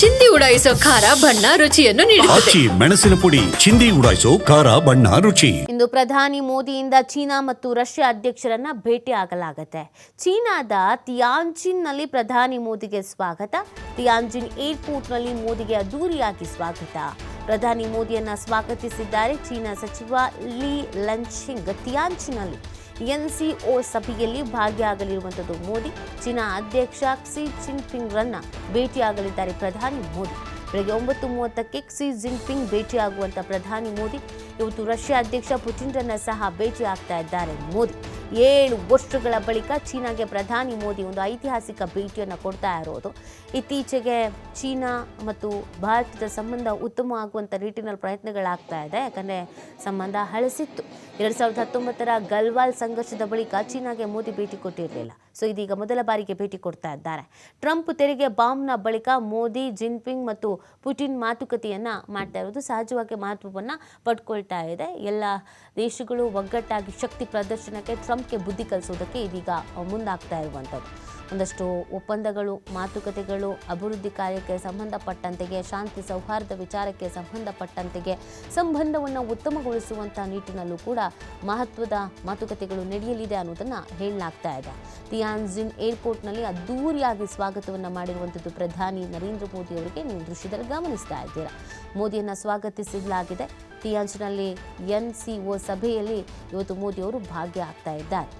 ಚಿಂದಿ ಉಡಾಯಿಸೋ ಖಾರ ಬಣ್ಣ ರುಚಿಯನ್ನು ನೀಡುತ್ತದೆ. ಆಚಿ ಮೆಣಸಿನ ಪುಡಿ ಚಿಂದಿ ಉಡಾಯಿಸೋ ಖಾರ ಬಣ್ಣ ರುಚಿ. ಇಂದು ಪ್ರಧಾನಿ ಮೋದಿಯಿಂದ ಚೀನಾ ಮತ್ತು ರಷ್ಯಾ ಅಧ್ಯಕ್ಷರನ್ನ ಭೇಟಿ ಆಗಲಾಗುತ್ತೆ. ಚೀನಾದ ತಿಯಾನ್ಜಿನ್ನಲ್ಲಿ ಪ್ರಧಾನಿ ಮೋದಿಗೆ ಸ್ವಾಗತ. ತಿಯಾನ್ಜಿನ್ ಏರ್ಪೋರ್ಟ್ನಲ್ಲಿ ಮೋದಿಗೆ ಅದ್ದೂರಿಯಾಗಿ ಸ್ವಾಗತ. ಪ್ರಧಾನಿ ಮೋದಿಯನ್ನು ಸ್ವಾಗತಿಸಿದ್ದಾರೆ. ಚೀನಾ ಸಚಿವ ಲೀ ಲನ್ಶಿಂಗ್ ತಿಯಾಂಚಿನಲ್ಲಿ ಎನ್ಸಿಒ ಸಭೆಯಲ್ಲಿ ಭಾಗಿಯಾಗಲಿರುವಂಥದ್ದು ಮೋದಿ. ಚೀನಾ ಅಧ್ಯಕ್ಷ ಕ್ಸಿ ಜಿನ್ಪಿಂಗ್ರನ್ನು ಭೇಟಿಯಾಗಲಿದ್ದಾರೆ ಪ್ರಧಾನಿ ಮೋದಿ. ಬೆಳಗ್ಗೆ ಒಂಬತ್ತು ಮೂವತ್ತಕ್ಕೆ ಕ್ಸಿ ಜಿನ್ಪಿಂಗ್ ಭೇಟಿಯಾಗುವಂಥ ಪ್ರಧಾನಿ ಮೋದಿ. ಇವತ್ತು ರಷ್ಯಾ ಅಧ್ಯಕ್ಷ ಪುಟಿನ್ರನ್ನ ಸಹ ಭೇಟಿ ಆಗ್ತಾ ಇದ್ದಾರೆ ಮೋದಿ. ಏಳು ವರ್ಷಗಳ ಬಳಿಕ ಚೀನಾಗೆ ಪ್ರಧಾನಿ ಮೋದಿ ಒಂದು ಐತಿಹಾಸಿಕ ಭೇಟಿಯನ್ನು ಕೊಡ್ತಾ ಇರೋದು. ಇತ್ತೀಚೆಗೆ ಚೀನಾ ಮತ್ತು ಭಾರತದ ಸಂಬಂಧ ಉತ್ತಮ ಆಗುವಂಥ ನಿಟ್ಟಿನಲ್ಲಿ ಪ್ರಯತ್ನಗಳಾಗ್ತಾ ಇದೆ. ಯಾಕಂದರೆ ಸಂಬಂಧ ಹಳಸಿತ್ತು. ಎರಡು ಸಾವಿರದ ಹತ್ತೊಂಬತ್ತರ ಗಲ್ವಾಲ್ ಸಂಘರ್ಷದ ಬಳಿಕ ಚೀನಾಗೆ ಮೋದಿ ಭೇಟಿ ಕೊಟ್ಟಿರಲಿಲ್ಲ. ಸೊ, ಇದೀಗ ಮೊದಲ ಬಾರಿಗೆ ಭೇಟಿ ಕೊಡ್ತಾ ಇದ್ದಾರೆ. ಟ್ರಂಪ್ ತೆರಿಗೆ ಬಾಂಬ್ನ ಬಳಿಕ ಮೋದಿ, ಜಿನ್ಪಿಂಗ್ ಮತ್ತು ಪುಟಿನ್ ಮಾತುಕತೆಯನ್ನು ಮಾಡ್ತಾ ಇರೋದು ಸಹಜವಾಗಿ ಮಹತ್ವವನ್ನು ಪಡ್ಕೊಳ್ತಾ ಇದೆ. ಎಲ್ಲ ದೇಶಗಳು ಒಗ್ಗಟ್ಟಾಗಿ ಶಕ್ತಿ ಪ್ರದರ್ಶನಕ್ಕೆ ಟ್ರಂಪ್ಗೆ ಬುದ್ಧಿ ಕಲಿಸೋದಕ್ಕೆ ಇದೀಗ ಮುಂದಾಗ್ತಾ ಇರುವಂಥದ್ದು. ಒಂದಷ್ಟು ಒಪ್ಪಂದಗಳು, ಮಾತುಕತೆಗಳು, ಅಭಿವೃದ್ಧಿ ಕಾರ್ಯಕ್ಕೆ ಸಂಬಂಧಪಟ್ಟಂತೆಗೆ, ಶಾಂತಿ ಸೌಹಾರ್ದ ವಿಚಾರಕ್ಕೆ ಸಂಬಂಧಪಟ್ಟಂತೆಗೆ ಸಂಬಂಧವನ್ನು ಉತ್ತಮಗೊಳಿಸುವಂಥ ನಿಟ್ಟಿನಲ್ಲೂ ಕೂಡ ಮಹತ್ವದ ಮಾತುಕತೆಗಳು ನಡೆಯಲಿದೆ ಅನ್ನೋದನ್ನು ಹೇಳಲಾಗ್ತಾ ಇದೆ. ತಿಯಾನ್ಜಿನ್ ಏರ್ಪೋರ್ಟ್ನಲ್ಲಿ ಅದ್ದೂರಿಯಾಗಿ ಸ್ವಾಗತವನ್ನು ಮಾಡಿರುವಂಥದ್ದು ಪ್ರಧಾನಿ ನರೇಂದ್ರ ಮೋದಿ ಅವರಿಗೆ. ನೀವು ದೃಶ್ಯದಲ್ಲಿ ಗಮನಿಸ್ತಾ ಇದ್ದೀರಾ. ಮೋದಿಯನ್ನು ಸ್ವಾಗತಿಸಲಾಗಿದೆ. ತಿಯಾನ್ಜಿನಲ್ಲಿ ಎನ್ ಸಿ ಒ ಸಭೆಯಲ್ಲಿ ಇವತ್ತು ಮೋದಿ ಅವರು ಭಾಗಿಯಾಗ್ತಾ ಇದ್ದಾರೆ.